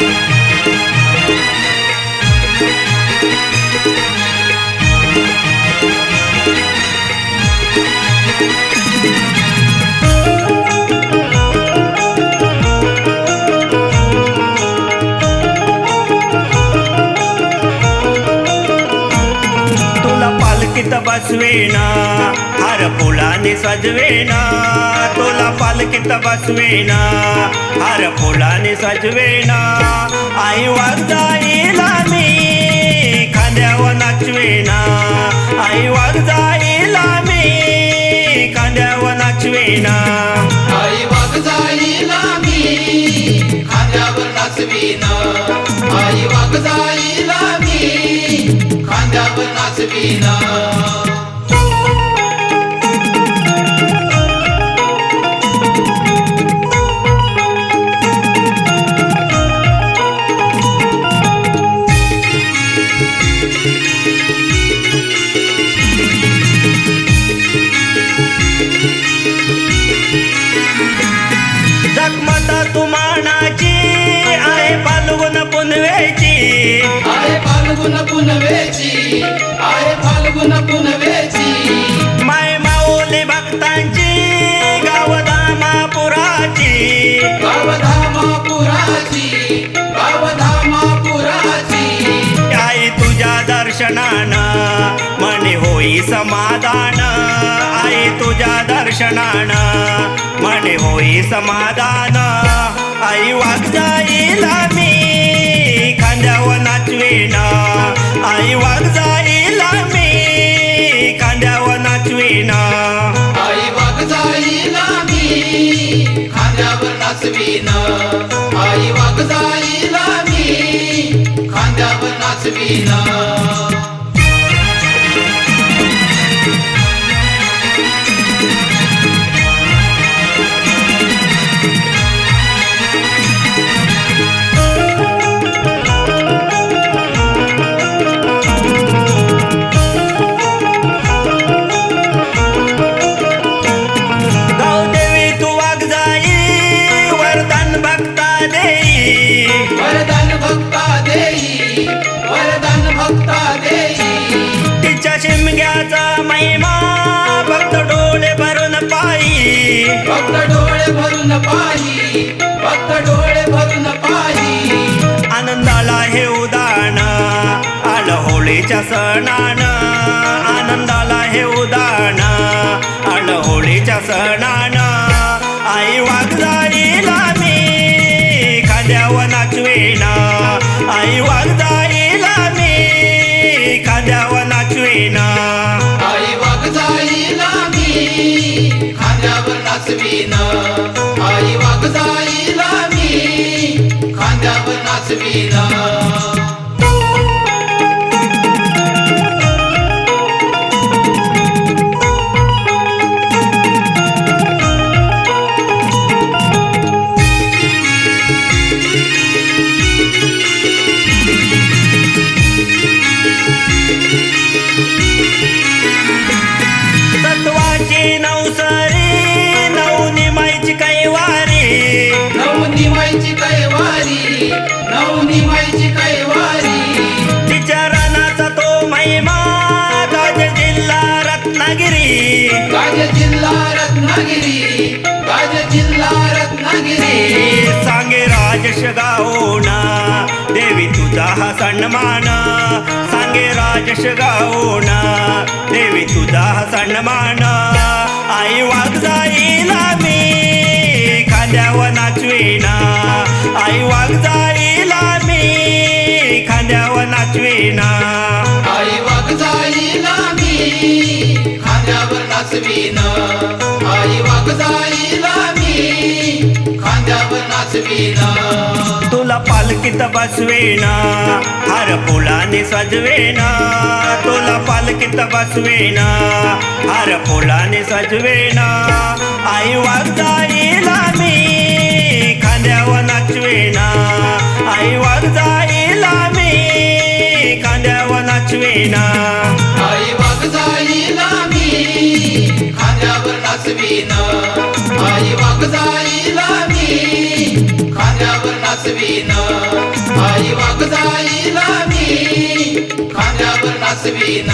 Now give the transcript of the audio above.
Thank you. पालखीत बसवेना हार फुलाने सजवेना तुला पालखीत बसवेना हार फुलाने सजवेना आई वाजता जाईल मी खांद्यावर नाचवेना आई वाजता जाईल मी खांद्यावर नाचवेना. आई वाघ जाईल मी खांद्यावर नाचवीन आई वाघ जाईल मी खांद्यावर नाचवीन. फाल्गुन पुनवेची आहे फाल्गुन पुनवेची माय माऊली भक्तांची गावधामापुराची. गावधामापुराची गावधामापुराची. आई तुझ्या दर्शनानं मने होई समाधान. आई तुझ्या दर्शनानं मने होई समाधान. आई वाग जाईल मी खांद्यावर नाचवीन. आई वाग जाईल मी खांद्यावर नाचवीन आई वाघ जाईल मी खांद्यावर नाचवीन आई वाघ जाईल मी खांद्यावर नाचवीन भक्त डोळे भरून पाही भक्त डोळे भरून पाही. आनंदाला हे उदाहरण आलं होळीच्या सणान. आनंदाला हे उदाहरण आलं होळीच्या सणान. आई वाग जाईल मी खाद्यावर नाचवेना. खांद्यावर राजश देवी तुझा हा सन्मान. सांगे राजश गाओना देवी तुझा हा सन्मान. आई वाघ जाईल मी खांद्यावर नाचवीना. आई वाघ जाईला मी खांद्यावर नाचवीना. आई वाघ जाईला मी खांद्यावर नाचवीन. आई वाघ जाईला मी खांद्यावर नाचवीन. तुला पालखीत बसवेना हार फुलाने सजवेना. तुला पालखीत बसवेना हार फुलाने सजवेना. आई जाईल मी खांद्यावर नाचवेना. आई जाईल मी खांद्यावर नाचवेना. आई जाईल मी खांद्यावर नाचवीन. आई खांद्यावर नाचवीन. आई वाग जाईला मी खांद्यावर नाचवीन.